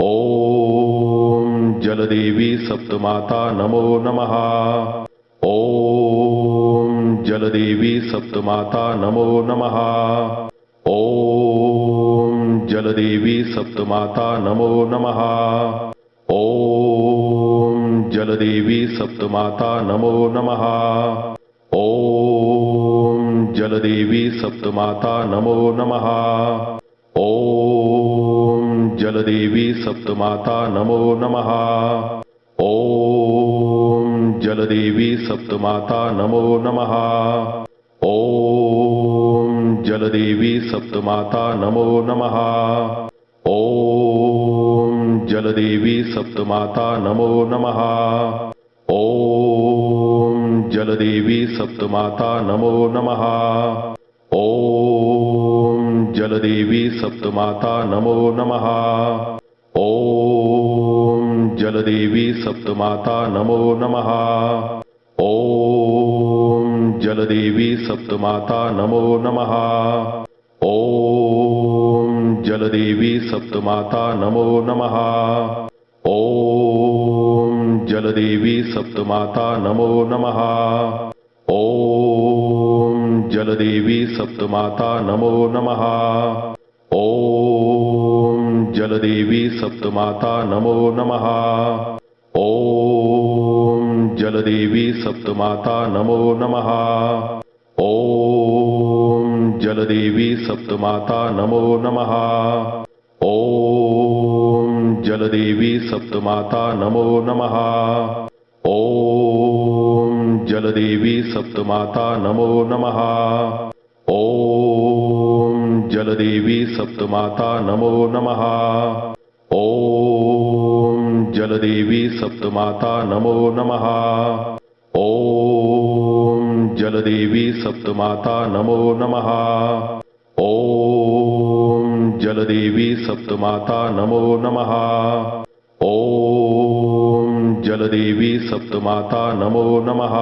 ॐ जलदेवी सप्तमाता नमो नमः। ॐ जलदेवी सप्तमाता नमो नमः। ॐ जलदेवी सप्तमाता नमो नमः। ॐ जलदेवी सप्तमाता नमो नमः। ॐ जलदेवी सप्तमाता नमो नमः जलदेवी सप्तमाता नमो नमः। ॐ जलदेवी सप्तमाता नमो नमः। ॐ जलदेवी सप्तमाता नमो नमः। ॐ जलदेवी सप्तमाता नमो नमः। ॐ जलदेवी सप्तमाता नमो नमः। ॐ जलदेवी सप्तमाता नमो नमः। ॐ जलदेवी सप्तमाता नमो नमः। ॐ जलदेवी सप्तमाता नमो नमः। ॐ जलदेवी सप्तमाता नमो नमः। ॐ जलदेवी सप्तमाता नमो नमः। ॐ जलदेवी सप्तमाता नमो नमः। ॐ जलदेवी सप्तमाता नमो नमः। ॐ जलदेवी सप्तमाता नमो नमः। ॐ जलदेवी सप्तमाता नमो नमः। ॐ जलदेवी सप्तमाता नमो नमः। जलदेवी सप्तमाता नमो नमः। ॐ जलदेवी सप्तमाता नमो नमः। ॐ जलदेवी सप्तमाता नमो नमः। ॐ जलदेवी सप्तमाता नमो नमः। ॐ जलदेवी सप्तमाता नमो नमः। ॐ जलदेवी सप्तमाता नमो नमः।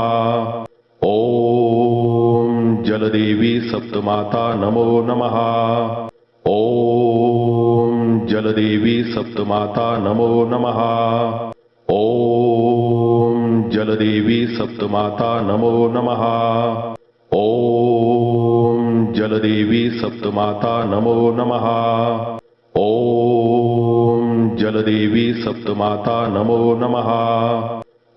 ॐ जलदेवी सप्तमाता नमो नमः। ॐ जलदेवी सप्तमाता नमो नमः। ॐ जलदेवी सप्तमाता नमो नमः। ॐ जलदेवी सप्तमाता नमो नमः। ॐ जलदेवी सप्तमाता नमो नमः।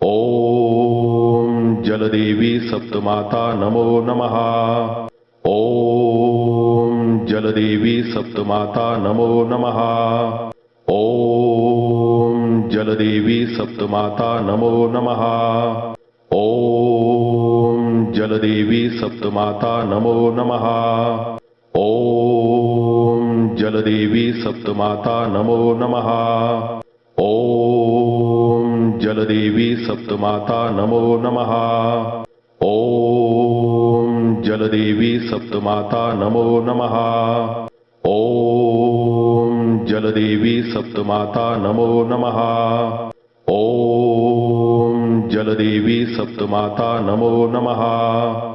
ॐ जलदेवी सप्तमाता नमो नमः। ॐ जलदेवी सप्तमाता नमो नमः। ॐ जलदेवी सप्तमाता नमो नमः। ॐ जलदेवी सप्तमाता नमो नमः जलदेवी सप्तमाता नमो नमः। ॐ जलदेवी सप्तमाता नमो नमः। ॐ जलदेवी सप्तमाता नमो नमः। ॐ जलदेवी सप्तमाता नमो नमः। ॐ जलदेवी सप्तमाता नमो नमः।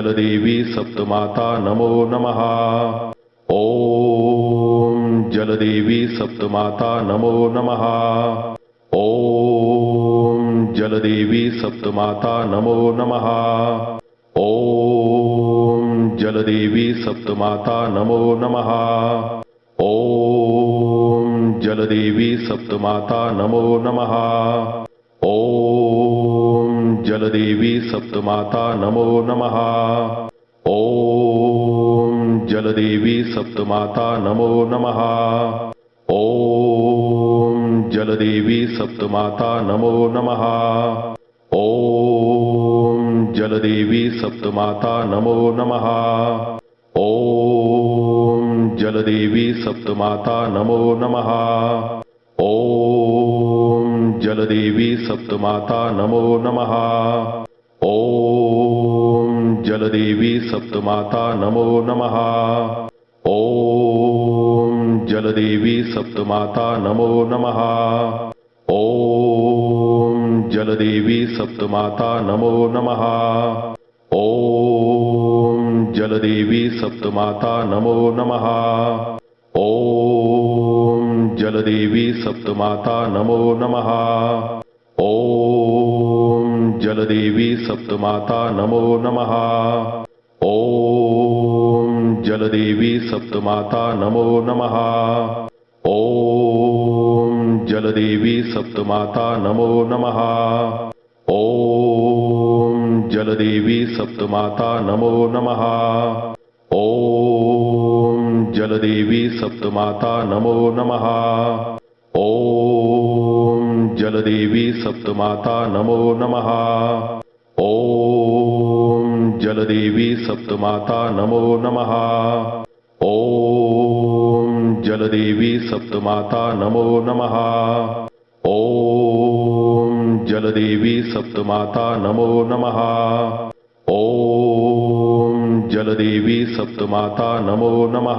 जलदेवी सप्तमाता नमो नमः। ॐ जलदेवी सप्तमाता नमो नमः। ॐ जलदेवी सप्तमाता नमो नमः। ॐ जलदेवी सप्तमाता नमो नमः। ॐ जलदेवी सप्तमाता नमो नमः। ॐ जलदेवी सप्तमाता नमो नमः। ॐ जलदेवी सप्तमाता नमो नमः। ॐ जलदेवी सप्तमाता नमो नमः। ॐ जलदेवी सप्तमाता नमो नमः। ॐ जलदेवी सप्तमाता नमो नमः। जलदेवी सप्तमाता नमो नमः। ॐ जलदेवी सप्तमाता नमो नमः। ॐ जलदेवी सप्तमाता नमो नमः। ॐ जलदेवी सप्तमाता नमो नमः। ॐ जलदेवी सप्तमाता नमो नमः जलदेवी सप्तमाता नमो नमः। ॐ जलदेवी सप्तमाता नमो नमः। ॐ जलदेवी सप्तमाता नमो नमः। ॐ जलदेवी सप्तमाता नमो नमः। ॐ जलदेवी सप्तमाता नमो नमः। ॐ जलदेवी सप्तमाता नमो नमः। ॐ जलदेवी सप्तमाता नमो नमः। ॐ जलदेवी सप्तमाता नमो नमः। ॐ जलदेवी सप्तमाता नमो नमः। ॐ जलदेवी सप्तमाता नमो नमः। ॐ जलदेवी सप्तमाता नमो नमः